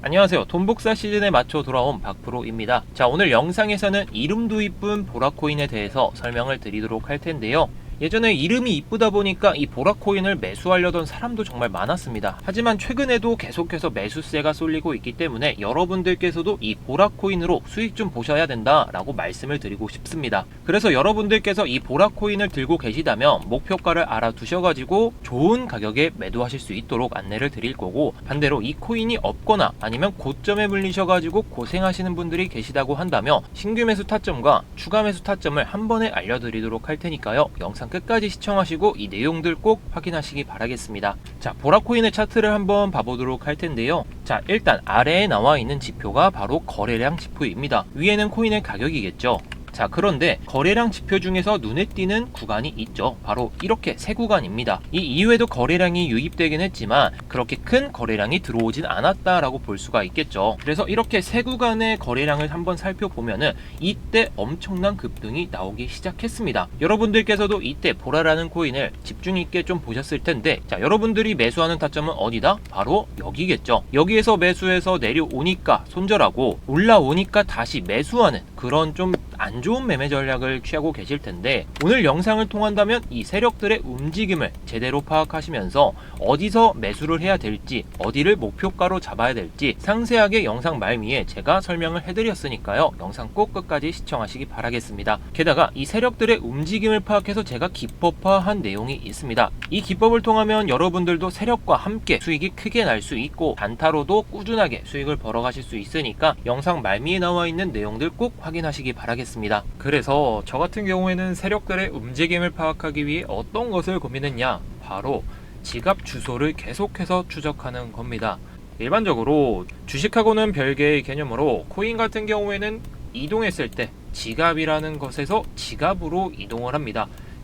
안녕하세요. 돈복사 시즌에 맞춰 돌아온 박프로입니다. 자, 오늘 영상에서는 이름도 이쁜 보라코인에 대해서 설명을 드리도록 할 텐데요. 예전에 이름이 이쁘다 보니까 이 보라코인을 매수하려던 사람도 정말 많았습니다. 하지만 최근에도 계속해서 매수세가 쏠리고 있기 때문에 여러분들께서도 이 보라코인으로 수익 좀 보셔야 된다라고 말씀을 드리고 싶습니다. 그래서 여러분들께서 이 보라코인을 들고 계시다면 목표가를 알아두셔가지고 좋은 가격에 매도하실 수 있도록 안내를 드릴 거고 반대로 이 코인이 없거나 아니면 고점에 물리셔가지고 고생하시는 분들이 계시다고 한다면 신규 매수 타점과 추가 매수 타점을 한 번에 알려드리도록 할 테니까요. 영상 끝까지 시청하시고 이 내용들 꼭 확인하시기 바라겠습니다. 자, 보라코인의 차트를 한번 봐보도록 할 텐데요. 자, 일단 아래에 나와 있는 지표가 바로 거래량 지표입니다. 위에는 코인의 가격이겠죠. 자 그런데 거래량 지표 중에서 눈에 띄는 구간이 있죠. 바로 이렇게 세 구간입니다. 이 이후에도 거래량이 유입되긴 했지만 그렇게 큰 거래량이 들어오진 않았다라고 볼 수가 있겠죠. 그래서 이렇게 세 구간의 거래량을 한번 살펴보면은 이때 엄청난 급등이 나오기 시작했습니다. 여러분들께서도 이때 보라라는 코인을 집중 있게 좀 보셨을 텐데 자 여러분들이 매수하는 타점은 어디다? 바로 여기겠죠. 여기에서 매수해서 내려오니까 손절하고 올라오니까 다시 매수하는 그런 좀 안 좋은 매매 전략을 취하고 계실 텐데 오늘 영상을 통한다면 이 세력들의 움직임을 제대로 파악하시면서 어디서 매수를 해야 될지 어디를 목표가로 잡아야 될지 상세하게 영상 말미에 제가 설명을 해드렸으니까요. 영상 꼭 끝까지 시청하시기 바라겠습니다. 게다가 이 세력들의 움직임을 파악해서 제가 기법화한 내용이 있습니다. 이 기법을 통하면 여러분들도 세력과 함께 수익이 크게 날 수 있고 단타로도 꾸준하게 수익을 벌어가실 수 있으니까 영상 말미에 나와 있는 내용들 꼭 확인하시기 바라겠습니다 그래서 저 같은 경우에는 세력들의 움직임을 파악하기 위해 어떤 것을 고민했냐 바로 지갑 주소를 계속해서 추적하는 겁니다. 일반적으로 주식하고는 별개의 개념으로 코인 같은 경우에는 이동했을 때 지갑이라는 것에서 지갑으로 이동을 합니다.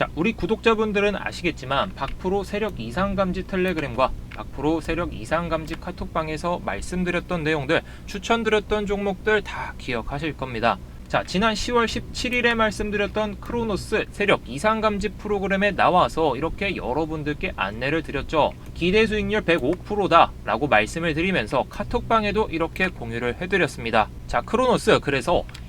자, 우리 구독자분들은 아시겠지만 박프로 세력 이상 감지 텔레그램과 박프로 세력 이상 감지 카톡방에서 말씀드렸던 내용들, 추천드렸던 종목들 다 기억하실 겁니다. 자, 지난 10월 17일에 말씀드렸던 크로노스 세력 이상 감지 프로그램에 나와서 이렇게 여러분들께 안내를 드렸죠. 기대 수익률 105%다 라고 말씀을 드리면서 카톡방에도 이렇게 공유를 해드렸습니다. 자, 크로노스 그래서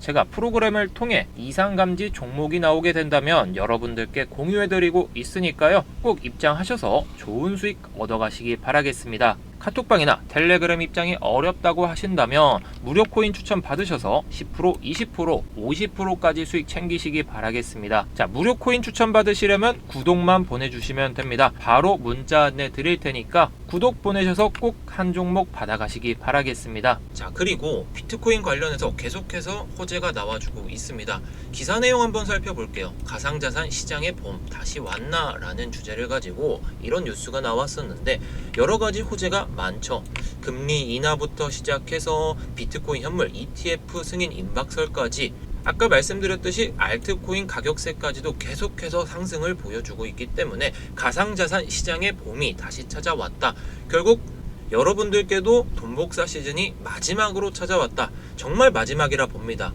제가 프로그램을 통해 이상 감지 종목이 나오게 된다면 여러분들께 공유해드리고 있으니까요. 꼭 입장하셔서 좋은 수익 얻어가시기 바라겠습니다. 카톡방이나 텔레그램 입장이 어렵다고 하신다면 무료 코인 추천 받으셔서 10%, 20%, 50%까지 수익 챙기시기 바라겠습니다. 자, 무료 코인 추천 받으시려면 구독만 보내주시면 됩니다. 바로 문자 안내 드릴 테니까 구독 보내셔서 꼭 한 종목 받아가시기 바라겠습니다. 자, 그리고 비트코인 관련해서 계속해서 호재가 나와주고 있습니다. 기사 내용 한번 살펴볼게요. 가상자산 시장의 봄 다시 왔나 라는 주제를 가지고 이런 뉴스가 나왔었는데 여러 가지 호재가 많죠. 금리 인하부터 시작해서 비트코인 현물 ETF 승인 임박설까지 아까 말씀드렸듯이 알트코인 가격세까지도 계속해서 상승을 보여주고 있기 때문에 가상자산 시장의 봄이 다시 찾아왔다. 결국 여러분들께도 돈복사 시즌이 마지막으로 찾아왔다. 정말 마지막이라 봅니다.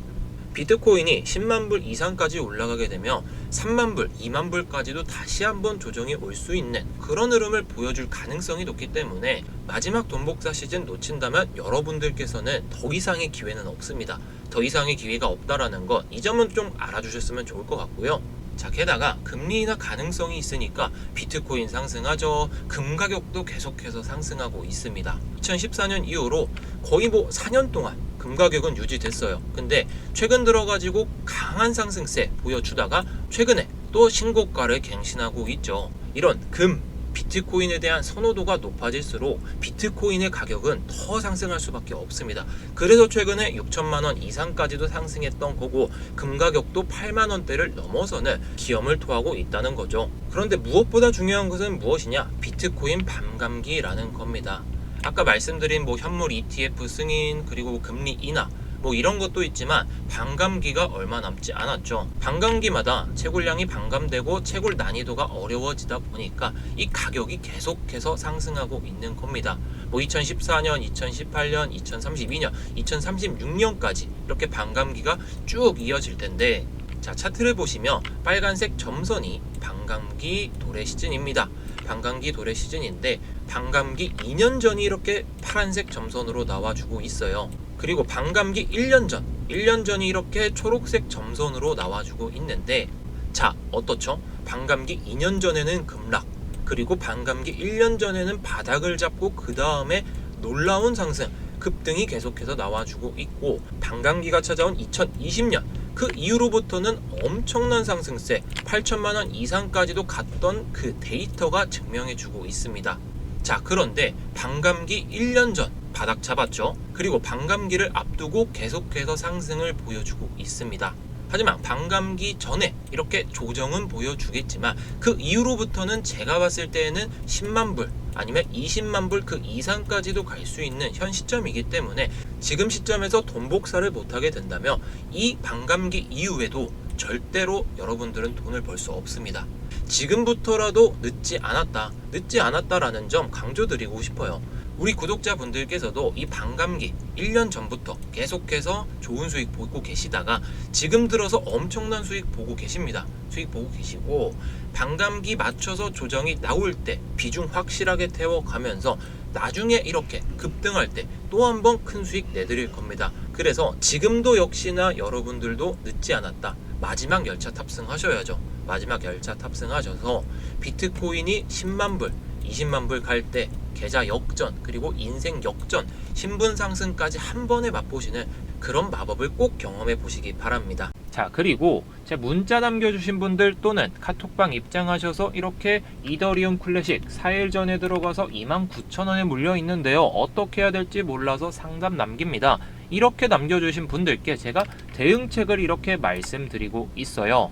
비트코인이 10만 불 이상까지 올라가게 되면 3만 불, 2만 불까지도 다시 한번 조정이 올 수 있는 그런 흐름을 보여줄 가능성이 높기 때문에 마지막 돈복사 시즌 놓친다면 여러분들께서는 더 이상의 기회는 없습니다. 더 이상의 기회가 없다라는 것 이 점은 좀 알아주셨으면 좋을 것 같고요. 자, 게다가 금리 인하 가능성이 있으니까 비트코인 상승하죠. 금 가격도 계속해서 상승하고 있습니다. 2014년 이후로 거의 뭐 4년 동안 금 가격은 유지됐어요. 근데 최근 들어가지고 강한 상승세 보여주다가 최근에 또 신고가를 갱신하고 있죠. 이런 금, 비트코인에 대한 선호도가 높아질수록 비트코인의 가격은 더 상승할 수밖에 없습니다. 그래서 최근에 6천만 원 이상까지도 상승했던 거고 금 가격도 8만 원대를 넘어서는 기염을 토하고 있다는 거죠. 그런데 무엇보다 중요한 것은 무엇이냐? 비트코인 밤감기라는 겁니다. 아까 말씀드린 뭐 현물 ETF 승인 그리고 금리 인하 뭐 이런 것도 있지만 반감기가 얼마 남지 않았죠. 반감기마다 채굴량이 반감되고 채굴 난이도가 어려워지다 보니까 이 가격이 계속해서 상승하고 있는 겁니다. 뭐 2014년, 2018년, 2032년, 2036년까지 이렇게 반감기가 쭉 이어질 텐데 자 차트를 보시면 빨간색 점선이 반감기 도래 시즌입니다. 반감기 도래 시즌인데 반감기 2년 전이 이렇게 파란색 점선으로 나와주고 있어요. 그리고 반감기 1년 전, 1년 전이 이렇게 초록색 점선으로 나와주고 있는데 자 어떻죠? 반감기 2년 전에는 급락 그리고 반감기 1년 전에는 바닥을 잡고 그 다음에 놀라운 상승 급등이 계속해서 나와주고 있고 반감기가 찾아온 2020년 그 이후로부터는 엄청난 상승세 8천만 원 이상까지도 갔던 그 데이터가 증명해주고 있습니다. 자 그런데 반감기 1년 전 바닥 잡았죠. 그리고 반감기를 앞두고 계속해서 상승을 보여주고 있습니다. 하지만 반감기 전에 이렇게 조정은 보여주겠지만 그 이후로부터는 제가 봤을 때에는 10만 불 아니면 20만 불 그 이상까지도 갈 수 있는 현 시점이기 때문에 지금 시점에서 돈 복사를 못하게 된다면 이 반감기 이후에도 절대로 여러분들은 돈을 벌 수 없습니다. 지금부터라도 늦지 않았다. 늦지 않았다라는 점 강조드리고 싶어요. 우리 구독자분들께서도 이 반감기 1년 전부터 계속해서 좋은 수익 보고 계시다가 지금 들어서 엄청난 수익 보고 계십니다. 수익 보고 계시고 반감기 맞춰서 조정이 나올 때 비중 확실하게 태워가면서 나중에 이렇게 급등할 때 또 한 번 큰 수익 내드릴 겁니다. 그래서 지금도 역시나 여러분들도 늦지 않았다. 마지막 열차 탑승하셔야죠. 마지막 열차 탑승하셔서 비트코인이 10만 불, 20만 불 갈 때 계좌 역전 그리고 인생 역전 신분 상승까지 한 번에 맛보시는 그런 마법을 꼭 경험해 보시기 바랍니다. 자, 그리고 제 문자 남겨주신 분들 또는 카톡방 입장하셔서 이렇게 이더리움 클래식 4일 전에 들어가서 29,000원에 물려 있는데요. 어떻게 해야 될지 몰라서 상담 남깁니다. 이렇게 남겨주신 분들께 제가 대응책을 이렇게 말씀드리고 있어요.